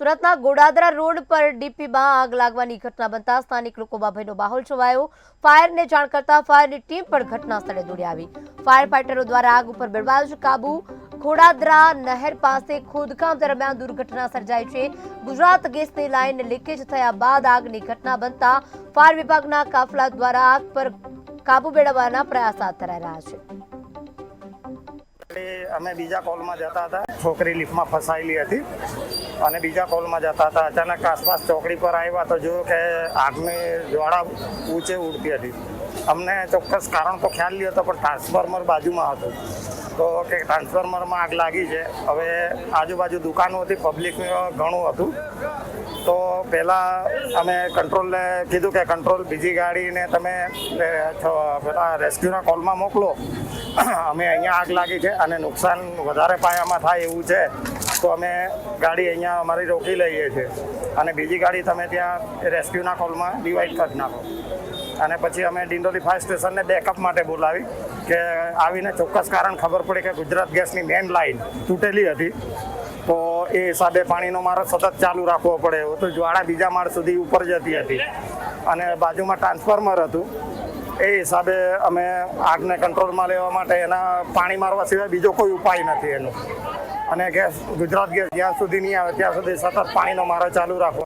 સુરતના ગોડાદરા રોડ પર ડીપીમાં આગ લાગવાની ઘટના બનતા સ્થાનિક લોકોમાં ભયનો માહોલ છવાયો. ફાયરને જાણ કરતા ફાયરની ટીમ પણ ઘટના સ્થળે દોડી આવી. ફાયર ફાઈટરો દ્વારા આગ ઉપર મેળવાયો છે કાબુ ખોડાદરા નહેર પાસે ખોદકામ દરમિયાન દુર્ઘટના સર્જાઈ છે. ગુજરાત ગેસની લાઇન લીકેજ થયા બાદ આગની ઘટના બનતા ફાયર વિભાગના કાફલા દ્વારા આગ પર કાબુ મેળવવાના પ્રયાસ હાથ ધરાઈ રહ્યા છે. અમે બીજા કોલમાં જતા હતા. છોકરી લિફ્ટમાં ફસાયેલી હતી. અને બીજા કોલમાં જતા હતા. અચાનક આસપાસ ચોકડી પર આવ્યા તો જોયું કે આગની જ્વાળા ઊંચે ઉડતી હતી. અમને ચોક્કસ કારણ તો ખ્યાલ નહીં હતો પણ ટ્રાન્સફોર્મર બાજુમાં હતું. તો કે ટ્રાન્સફોર્મરમાં આગ લાગી છે. હવે આજુબાજુ દુકાનો હતી પબ્લિક ઘણું હતું. તો પહેલાં અમે કંટ્રોલને કીધું કે કંટ્રોલ બીજી ગાડીને તમે પેલા રેસ્ક્યુના કોલમાં મોકલો. અમે અહીંયા આગ લાગી છે અને નુકસાન વધારે પાયામાં થાય એવું છે. તો અમે ગાડી અહીંયા અમારી રોકી લઈએ છીએ. અને બીજી ગાડી તમે ત્યાં રેસ્ક્યુના કોલમાં ડિવાઈડ કરી નાખો. અને પછી અમે ડિંડોલી ફાયર સ્ટેશનને બેકઅપ માટે બોલાવી કે આવીને ચોક્કસ કારણ ખબર પડી કે ગુજરાત ગેસની મેઇન લાઇન તૂટેલી હતી. તો એ હિસાબે પાણીનો મારો સતત ચાલુ રાખવો પડે એવો. તો જ્વાળા બીજા માળ સુધી ઉપર જતી હતી. અને બાજુમાં ટ્રાન્સફોર્મર હતું. એ હિસાબે અમે આગને કંટ્રોલમાં લેવા માટે એના પાણી મારવા સિવાય બીજો કોઈ ઉપાય નથી એનો. અને ગેસ, ગુજરાત ગેસ જ્યાં સુધી નહીં આવે, ત્યાં સુધી સતત પાણીનો મારો ચાલુ રાખવો